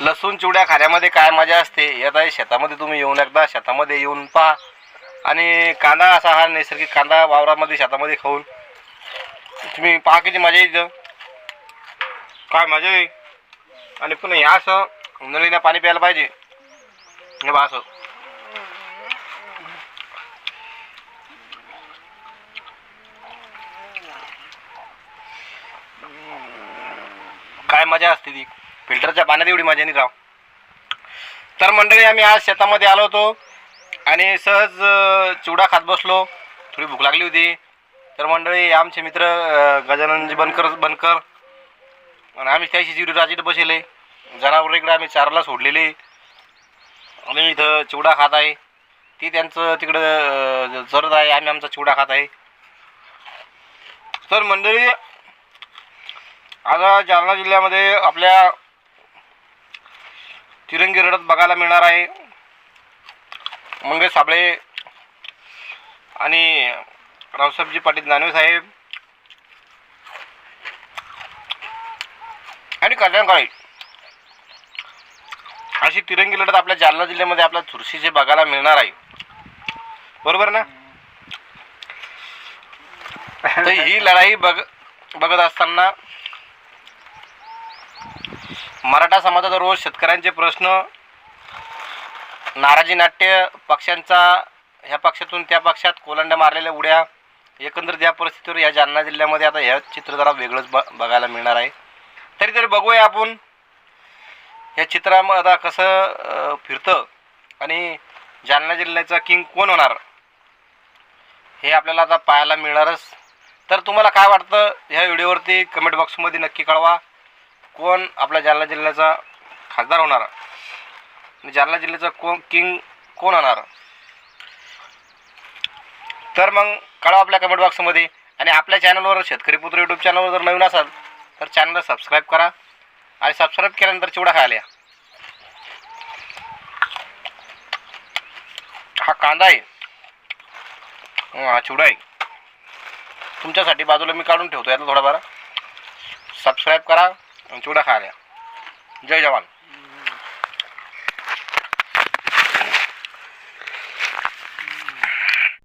लसूण चिवड्या खाण्यामध्ये काय मजा असते येत आहे शेतामध्ये तुम्ही येऊन एकदा शेतामध्ये येऊन पहा. आणि कांदा असा हा नैसर्गिक कांदा वावरामध्ये शेतामध्ये खाऊन तुम्ही पहा किती मजा येईल काय मजा येईल आणि पुन्हा ह्या असं नळीनं पाणी प्यायला पाहिजे. हे बा असं. काय मजा असते ती. फिल्टरच्या पाण्यात एवढी मजा नाही राव. तर मंडळी आम्ही आज शेतामध्ये आलो होतो आणि सहज चिवडा खात बसलो. थोडी भूक लागली होती. तर मंडळी आमचे मित्र गजाननजी बनकर बनकर आणि आम्ही त्याशी जिरी राजीत बसले. जनावर इकडे आम्ही चारला सोडलेले. आम्ही इथं चिवडा खात आहे. ती त्यांचं तिकडं जरद आहे. आम्ही आमचा चिवडा खात आहे. तर मंडळी आता जालना जिल्ह्यामध्ये आपल्या तिरंगी लढत बघायला मिळणार आहे. मंगेश साबळे आणि रावसाहेबजी पाटील नानवे साहेब. आणि कल्याण काळे अशी तिरंगी लढत आपल्या जालना जिल्ह्यामध्ये आपल्या चुरशीचे बघायला मिळणार आहे. बरोबर ना? तर ही लढाई बघ बघत असताना मराठा समाजाचा रोज शेतकऱ्यांचे प्रश्न नाराजी नाट्य पक्षांचा ह्या पक्षातून त्या पक्षात कोलांड्या मारलेल्या उड्या एकंदरीत या परिस्थितीवर या जालना जिल्ह्यामध्ये आता ह्या चित्र जरा वेगळंच ब बघायला मिळणार आहे. तरी तरी बघूया आपण. या चित्रामध्ये आता कसं फिरतं आणि जालना जिल्ह्याचा किंग कोण होणार हे आपल्याला आता पाहायला मिळणारच. तर तुम्हाला काय वाटतं? ह्या व्हिडिओवरती कमेंट बॉक्समध्ये नक्की कळवा. कोण आपल्या जालना जिल्ह्याचा खासदार होणार? आणि जालना जिल्ह्याचा कोण किंग कोण होणार? तर मग कळवा आपल्या कमेंट बॉक्समध्ये आणि आपल्या चॅनलवर शेतकरी पुत्र यूट्यूब चॅनलवर जर नवीन असाल तर चॅनलला सबस्क्राईब करा. आणि सबस्क्राईब केल्यानंतर चिवडा खायला या. हा कांदा आहे. हा चिवडा आहे. तुमच्यासाठी बाजूला मी काढून ठेवतो यातला थोडाफार. सबस्क्राईब करा. आणि चिवडा खायला या. जय जवान